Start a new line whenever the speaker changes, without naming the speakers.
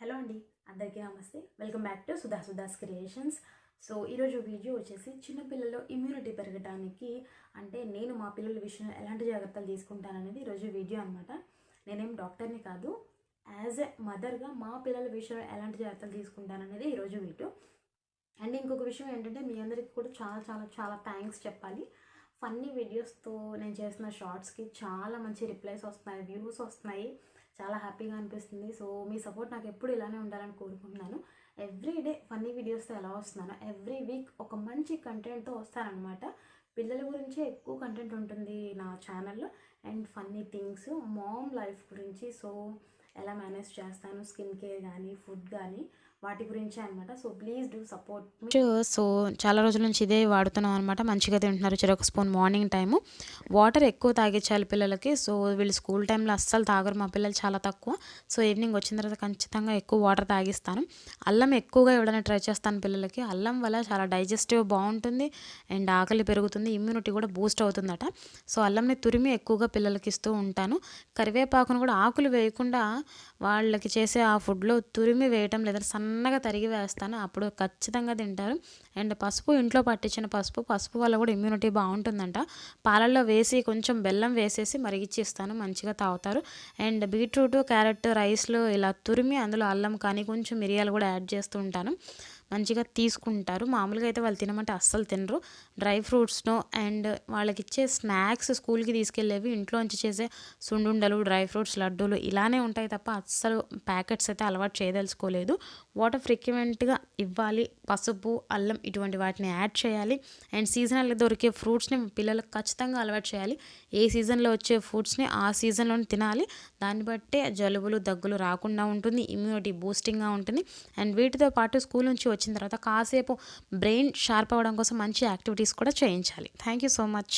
Hello అండి అందరికీ నమస్తే. Welcome back to Sudha Sudha's creations. So ఈరోజు వీడియో వచ్చేసి చిన్నపిల్లల్లో ఇమ్యూనిటీ పెరగడానికి అంటే నేను మా పిల్లల విషయంలో ఎలాంటి జాగ్రత్తలు తీసుకుంటాననేది ఈరోజు వీడియో అనమాట నేనేం డాక్టర్ని కాదు యాజ్ ఎ మదర్గా మా పిల్లల విషయంలో ఎలాంటి జాగ్రత్తలు తీసుకుంటాననేది ఈరోజు వీడియో. అండ్ ఇంకొక విషయం ఏంటంటే మీ అందరికీ కూడా చాలా చాలా చాలా థ్యాంక్స్ చెప్పాలి. ఫన్నీ వీడియోస్తో నేను చేసిన షార్ట్స్కి చాలా మంచి రిప్లైస్ వస్తున్నాయి వ్యూస్ వస్తున్నాయి. చాలా హ్యాపీగా అనిపిస్తుంది. సో మీ సపోర్ట్ నాకు ఎప్పుడు ఇలానే ఉండాలని కోరుకుంటున్నాను. ఎవ్రీ డే ఫన్నీ వీడియోస్తో ఎలా వస్తున్నాను ఎవ్రీ వీక్ ఒక మంచి కంటెంట్తో వస్తానమాట పిల్లల గురించే ఎక్కువ కంటెంట్ ఉంటుంది నా ఛానల్లో and funny things mom life గురించి సో ఎలా మేనేజ్ చేస్తాను స్కిన్ కేర్ కానీ ఫుడ్ కానీ వాటి గురించే అనమాట so please do support
so చాలా రోజుల నుంచి ఇదే వాడుతున్నాం అనమాట మంచిగా తింటున్నారు. చెరొక స్పూన్ మార్నింగ్ టైము. వాటర్ ఎక్కువ తాగించాలి పిల్లలకి. సో వీళ్ళు స్కూల్ టైంలో అస్సలు తాగరు. మా పిల్లలు చాలా తక్కువ. సో ఈవినింగ్ వచ్చిన తర్వాత ఖచ్చితంగా ఎక్కువ వాటర్ తాగిస్తాను. అల్లం ఎక్కువగా ఇవ్వడానికి ట్రై చేస్తాను పిల్లలకి. అల్లం వల్ల చాలా డైజెస్టివ్ బాగుంటుంది. అండ్ ఆకలి పెరుగుతుంది. ఇమ్యూనిటీ కూడా బూస్ట్ అవుతుందట. సో అల్లంని తురిమి ఎక్కువగా పిల్లలకి ఇస్తూ ఉంటాను. కరివేపాకును కూడా ఆకులు వేయకుండా వాళ్ళకి చేసే ఆ ఫుడ్లో తురిమి వేయటం లేదా సన్నగా తరిగి వేస్తాను. అప్పుడు ఖచ్చితంగా తింటారు. అండ్ పసుపు ఇంట్లో పట్టించిన పసుపు పసుపు వల్ల కూడా ఇమ్యూనిటీ బాగుంటుందంట. పాలల్లో వేసి కొంచెం బెల్లం వేసేసి మరిగిచ్చిస్తాను మంచిగా తాగుతారు. అండ్ బీట్రూట్ క్యారెట్ రైస్లో ఇలా తురిమి అందులో అల్లం కానీ కొంచెం మిరియాలు కూడా యాడ్ చేస్తూ ఉంటాను. మంచిగా తీసుకుంటారు. మామూలుగా అయితే వాళ్ళు తినమంటే అస్సలు తినరు. డ్రై ఫ్రూట్స్ను అండ్ వాళ్ళకి ఇచ్చే స్నాక్స్ స్కూల్కి తీసుకెళ్ళేవి ఇంట్లోంచి చేసే సుండుండలు డ్రై ఫ్రూట్స్ లడ్డూలు ఇలానే ఉంటాయి తప్ప అస్సలు ప్యాకెట్స్ అయితే అలవాటు చేయదలుచుకోలేదు. వాటర్ ఫ్రీక్వెంట్గా ఇవ్వాలి. పసుపు అల్లం ఇటువంటి వాటిని యాడ్ చేయాలి. అండ్ సీజనల్గా దొరికే ఫ్రూట్స్ని పిల్లలకు ఖచ్చితంగా అలవాటు చేయాలి. ఏ సీజన్లో వచ్చే ఫ్రూట్స్ని ఆ సీజన్లోనే తినాలి. దాన్ని బట్టే జలుబులు దగ్గులు రాకుండా ఉంటుంది. ఇమ్యూనిటీ బూస్టింగ్గా ఉంటుంది. అండ్ వీటితో పాటు స్కూల్ నుంచి వచ్చిన తర్వాత కాసేపు బ్రెయిన్ షార్ప్ అవ్వడం కోసం మంచి యాక్టివిటీస్ కూడా చేయించాలి. Thank you so much